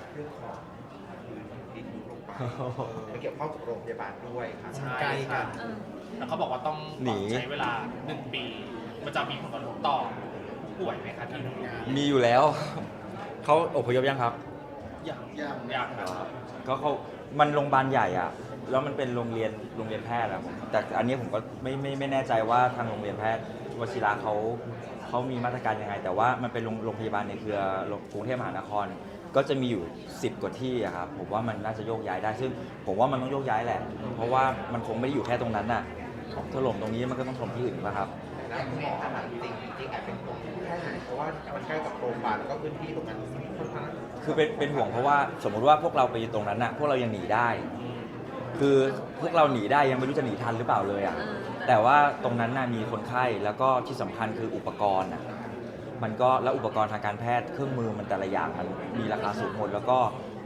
กับเรื่องของดินยุบลงไปมันเกี่ยวข้องกับโรงพยาบาลด้วยครับใช่ใกล้กันเออแล้วเขาบอกว่าต้องหนี ใช้เวลาหนึ่งปี มันจะมีผลกระทบต่อผู้ป่วยไหมคะที่ทำงานมีอยู่แล้ว เขาอพยพยังครับ อย่างยังอย่างนะครับก็เขามันโรงพยาบาลใหญ่อะแล้วมันเป็นโรงเรียนโรงเรียนแพทย์อะผมแต่อันนี้ผมก็ไม่ไม่ไม่แน่ใจว่าทางโรงเรียนแพทย์ วชิระเขาเขามีมาตรการยังไง แต่ว่ามันเป็นโรงโรงพยาบาลในเครือกรุงเทพมหานคร ก็จะมีอยู่ 10 กว่าที่อะครับผมว่ามันน่าจะโยกย้ายได้ซึ่งผมว่ามันต้องโยกย้ายแหละ เพราะว่ามันคงไม่ได้อยู่แค่ตรงนั้นน่ะถล่มตรงนี้มันก็ต้องถล่มที่อื่นนะครับแต่ถ้ามองขนาดจริงจริงๆอาจเป็นห่วงแค่ไหนเพราะว่ามันใกล้กับโรงพยาบาลแล้วก็พื้นที่ตรงนั้นค่อนข้างคือเป็นเป็นห่วงเพราะว่าสมมุติว่าพวกเราไปอยู่ตรงนั้นน่ะพวกเรายังหนีได้ คือพวกเราหนีได้ยังไม่รู้จะหนีทันหรือเปล่าเลยอะเออ แต่ว่าตรงนั้นน่ะมีคนไข้แล้วก็ที่สำคัญคืออุปกรณ์อะมันก็แล้วอุปกรณ์ทางการแพทย์เครื่องมือมันแต่ละอย่างมันมีราคาสูงหมดแล้วก็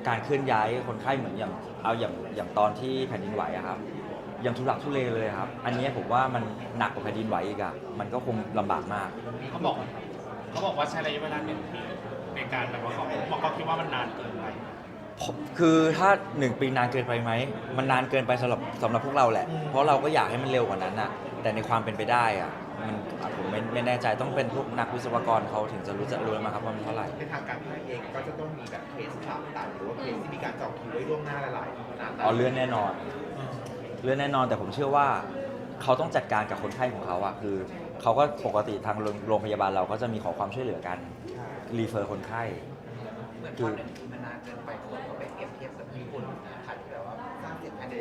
การเคลื่อนย้ายคนไข้เหมือนอย่างเอาอย่างอย่างตอนที่แผ่นดินไหวอะครับยังทุลักทุเลเลยครับ อันนี้ผมว่ามันหนักกว่าแผ่นดินไหวอีกอะมันก็คงลำบากมาก เขาบอกเขาบอกว่าใช้ระยะเวลาหนึ่งปีในการแบบว่าเขาบอกเขาคิดว่ามันนานเกินไป คือถ้าหนึ่งปีนานเกินไปไหม มันนานเกินไปสำหรับสำหรับพวกเราแหละ เพราะเราก็อยากให้มันเร็วกว่านั้นน่ะ แต่ในความเป็นไปได้อะ มันผมไม่ไม่แน่ใจต้องเป็นพวกนักวิศวกรเขาถึงจะรู้จะรู้แล้วมั้งครับว่ามันเท่าไหร่ ในทางการแพทย์เองก็จะต้องมีแบบเคสผ่าตัดหรือว่าเคสที่มีการจองคิวไว้ล่วงหน้าหลายๆนานๆอ๋อเลื่อนแน่นอน เลื่อนแน่นอนแต่ผมเชื่อว่าเขาต้องจัดการกับคนไข้ของเขาอะคือเขาก็ปกติทางโรงโรงพยาบาลเราก็จะมีขอความช่วยเหลือกันรีเฟอร์คนไข้เหมือนตอนหนึ่งมันนานเกินไป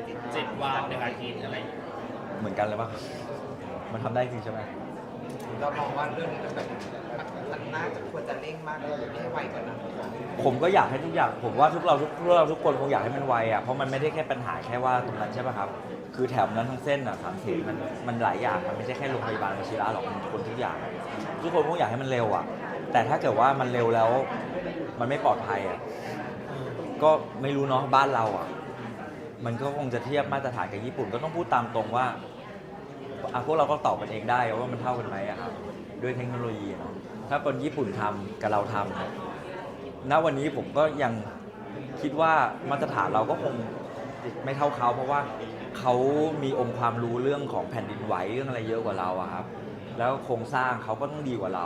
เสร็จภายในเจ็ดเจ็ดวันหนึ่งอาทิตย์อะไรอย่างเงี้ยเหมือนกันเลยปะมันทำได้จริงใช่ไหมเรามองว่าเรื่องนี้มันแบบมันน่าจะควรจะเร่งมากเลยไม่ให้ไวกว่านั้นผมก็อยากให้ทุกอย่าง ผมว่าทุกเราทุกพวกเราทุกคนคงอยากให้มันไวอะเพราะมันไม่ได้แค่ปัญหาแค่ว่าตรงนั้นใช่ป่ะครับ คือแถวนั้นทั้งเส้นอะสามเขตมันมันหลายอย่างมันไม่ใช่แค่โรงพยาบาลวชิระหรอกมันคนทุกอย่าง ทุกคนคงอยากให้มันเร็วอะ แต่ถ้าเกิดว่ามันเร็วแล้ว มันไม่ปลอดภัยอะก็ไม่รู้เนาะบ้านเราอะ มันก็คงจะเทียบมาตรฐานกับญี่ปุ่นก็ต้องพูดตามตรงว่าอะพวกเราก็ตอบกันเองได้ว่ามันเท่ากันไหมอะครับด้วยเทคโนโลยีเนาะถ้าคนญี่ปุ่นทำกับเราทำณวันนี้ผมก็ยังคิดว่ามาตรฐานเราก็คงไม่เท่าเขา เพราะว่าเขามีองค์ความรู้เรื่องของแผ่นดินไหวเรื่องอะไรเยอะกว่าเราอะครับ แล้วโครงสร้างเขาก็ต้องดีกว่าเรา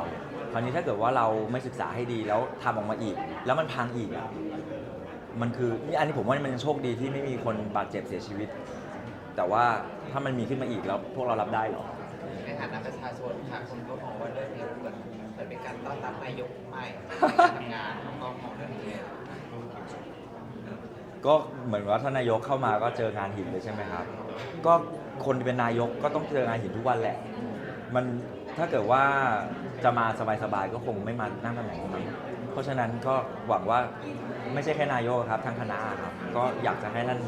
คราวนี้ถ้าเกิดว่าเราไม่ศึกษาให้ดีแล้วทำออกมาอีก แล้วมันพังอีกอะ มันคือนี่อันนี้ผมว่ามันยังโชคดีที่ไม่มีคนบาดเจ็บเสียชีวิต แต่ว่าถ้ามันมีขึ้นมาอีกแล้วพวกเรารับได้เหรอ ในฐานะประชาชนค่ะคนก็มองว่าเรื่องนี้เหมือนเหมือนเป็นการต้อนรับนายกใหม่ในการทำงานของกองมองเรื่องนี้ ก็เหมือนว่าท่านนายกเข้ามาก็เจองานหินเลยใช่ไหมครับ ก็คนที่เป็นนายกก็ต้องเจองานหินทุกวันแหละ มันถ้าเกิดว่าจะมาสบายๆก็คงไม่มานั่งตำแหน่งนี้ เพราะฉะนั้นก็หวังว่าไม่ใช่แค่นายกครับทั้งคณะครับก็อยากจะให้ท่าน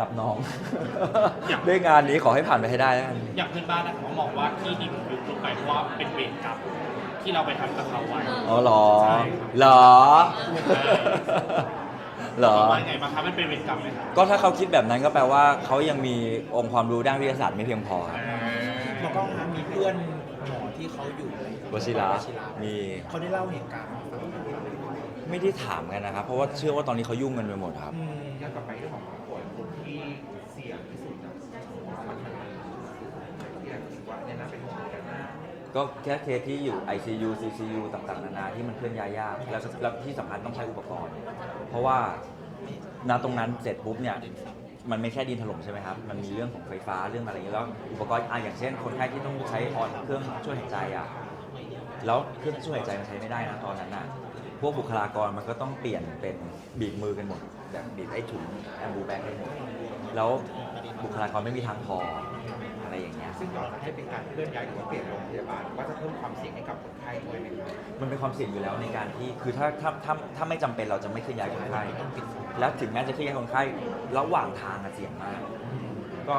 รับน้องด้วยงานนี้ขอให้ผ่านไปให้ได้แล้วกัน อย่างเพื่อนบ้านนะเขามองว่าที่ดินยุบลงไปเพราะว่าเป็นเวรกรรมที่เราไปทำกับเขาไว้ อ๋อเหรอใช่เหรอเหรอ ว่าไงบ้างคะมันเป็นเวรกรรมไหมคะก็ถ้าเขาคิดแบบนั้นก็แปลว่าเขายังมีองค์ความรู้ด้านวิทยาศาสตร์ไม่เพียงพอครับ หมอกล้องคะมีเพื่อนหมอที่เขาอยู่ใน วชิระวชิระมีเขาได้เล่าเหตุการณ์ให้ฟังไม่ได้ถามกันนะครับ เพราะว่าเชื่อว่าตอนนี้เขายุ่งกันไปหมดครับ อืมย้อนกลับไปเรื่องของผู้ป่วยกลุ่มที่เสี่ยงที่สุดนะมันมันเสี่ยงถือว่าเนี่ยน่าเป็นห่วงกันนะก็แค่เคสที่อยู่ ICU CCU ต่างๆนานาที่มันเคลื่อนย้ายยากแล้วแล้วที่สำคัญต้องใช้อุปกรณ์ เพราะว่าณตรงนั้นเสร็จปุ๊บเนี่ยมันไม่แค่ดินถล่มใช่ไหมครับ มันมีเรื่องของไฟฟ้าเรื่องอะไรอย่างเงี้ยแล้วอุปกรณ์อะอย่างเช่น คนไข้ที่ต้องใช้ออนเครื่องช่วยหายใจอะ แล้วเครื่องช่วยหายใจมันใช้ไม่ได้นะตอนนั้นน่ะพวกบุคลากรมันก็ต้องเปลี่ยนเป็นบีบมือกันหมดแบบบีบไอ้ถุงแอมบูแบกให้หมดแล้วบุคลากรไม่มีทางพออะไรอย่างเงี้ย ซึ่งต่อจะให้เป็นการเคลื่อนย้ายหรือว่าเปลี่ยนโรงพยาบาลก็จะเพิ่มความเสี่ยงให้กับคนไข้ด้วยไหมครับมันเป็นความเสี่ยงอยู่แล้วในการที่ คือถ้าถ้าถ้าถ้าไม่จำเป็นเราจะไม่เคลื่อนย้ายคนไข้ แล้วถึงแม้จะเคลื่อนย้ายคนไข้ ระหว่างทางอะเสี่ยงมาก ก็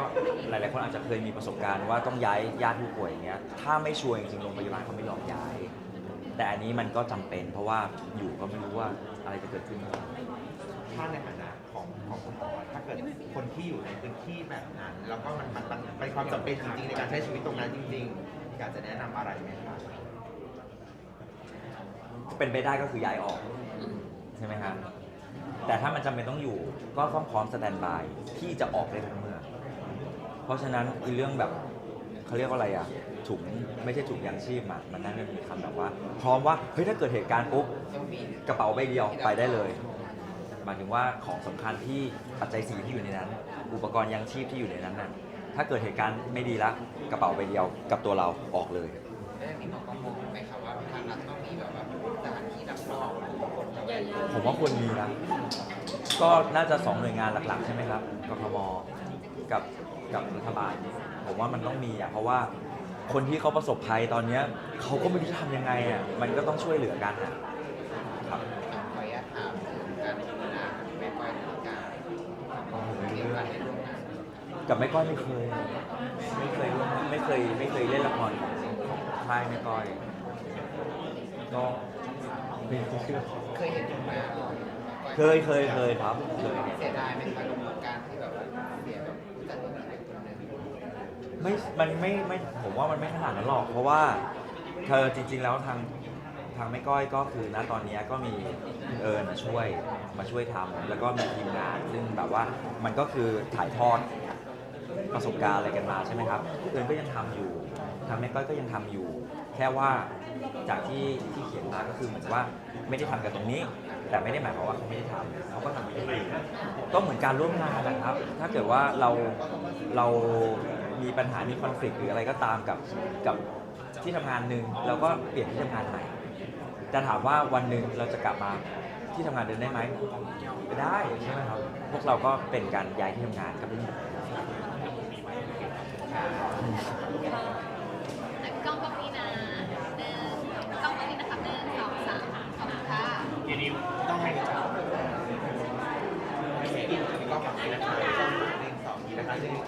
หลาย ๆ คนอาจจะเคยมีประสบการณ์ว่าต้องย้ายญาติผู้ป่วยอย่างเงี้ย ถ้าไม่ชัวร์จริงๆโรงพยาบาลเขาไม่ยอมย้าย แต่อันนี้มันก็จำเป็น เพราะว่าอยู่ก็ไม่รู้ว่าอะไรจะเกิดขึ้นถ้าในฐานะของของคุณหมอถ้าเกิดคนที่อยู่ในพื้นที่แบบนั้น แล้วก็มันมันมันเป็นความจำเป็นจริงๆ ในการใช้ชีวิตตรงนั้นจริงๆอยากจะแนะนำอะไรไหมครับเป็นไปได้ก็คือย้ายออกแต่ถ้ามันจำเป็นต้องอยู่ก็ต้องพร้อมสแตนบายที่จะออกได้ทุกเมื่อ เพราะฉะนั้นอีเรื่องแบบเขาเรียกว่าอะไรอะถุงไม่ใช่ถุงยางชีพอะมันน่าจะมีคำแบบว่า พร้อมว่าเฮ้ยถ้าเกิดเหตุการณ์ปุ๊บกระเป๋าใบเดียวไปได้เลยหมายถึงว่าของสำคัญที่ปัจจัยสีที่อยู่ในนั้น อุปกรณ์ยังชีพที่อยู่ในนั้นน่ะถ้าเกิดเหตุการณ์ไม่ดีละกระเป๋าใบเดียวกับตัวเราออกเลยแล้วอย่างนี้หมอก็มองไหมครับว่าทางรัฐต้องมีแบบว่าสถานที่รับรองคนระแวกผมว่าควรมีนะก็น่าจะสองหน่วยงานหลักๆ ใช่ไหมครับกทมกับ กับรัฐบาลผมว่ามันต้องมีอะเพราะว่าคนที่เขาประสบภัยตอนเนี้ยเขาก็ไม่รู้จะทำยังไงอะมันก็ต้องช่วยเหลือกันอะครับขออนุญาตถามถึงการทำงานของแม่ก้อยนาฬิกามีโอกาสได้ร่วมงานกับแม่ก้อยไม่เคย ไม่เคยร่วมไม่เคยไม่เคยเล่นละครของของค่ายแม่ก้อยก็ ไม่เชื่อ เคยเห็นผลงานเคยเคยเคยครับเคย เสียดายไหมคะกับการที่แบบว่าเสียแบบผู้จัดการเป็นคนหนึ่งไม่ มันไม่ ไม่ ผมว่ามันไม่ขนาดนั้นหรอก เพราะว่าเธอจริง ๆ แล้วทางทางแม่ก้อยก็คือณตอนนี้ก็มีคุณเอิญมาช่วยมาช่วยทำแล้วก็มีทีมงาน ซึ่งแบบว่ามันก็คือถ่ายทอดประสบการณ์อะไรกันมาใช่ไหมครับคุณเอิญก็ยังทำอยู่ทางแม่ก้อยก็ยังทำอยู่ แค่ว่าจากที่ที่เขียนมาก็คือเหมือนว่าไม่ได้ทำกันตรงนี้ แต่ไม่ได้หมายความว่าเขาไม่ได้ทำเขาก็ทำอยู่ก็เหมือนการร่วมงานนะครับ ถ้าเกิดว่าเราเรามีปัญหามีคอนฟ lict หรืออะไรก็ตามกับกับที่ทำงานหนึ่งเราก็เปลี่ยนที่ทำงานใหม่จะถามว่าวันหนึ่งเราจะกลับมาที่ทำงานเดิมได้ไหมไม่ได้ใช่ไหมครับพวกเราก็เป็นการย้ายที่ทำงานก็เป็น i think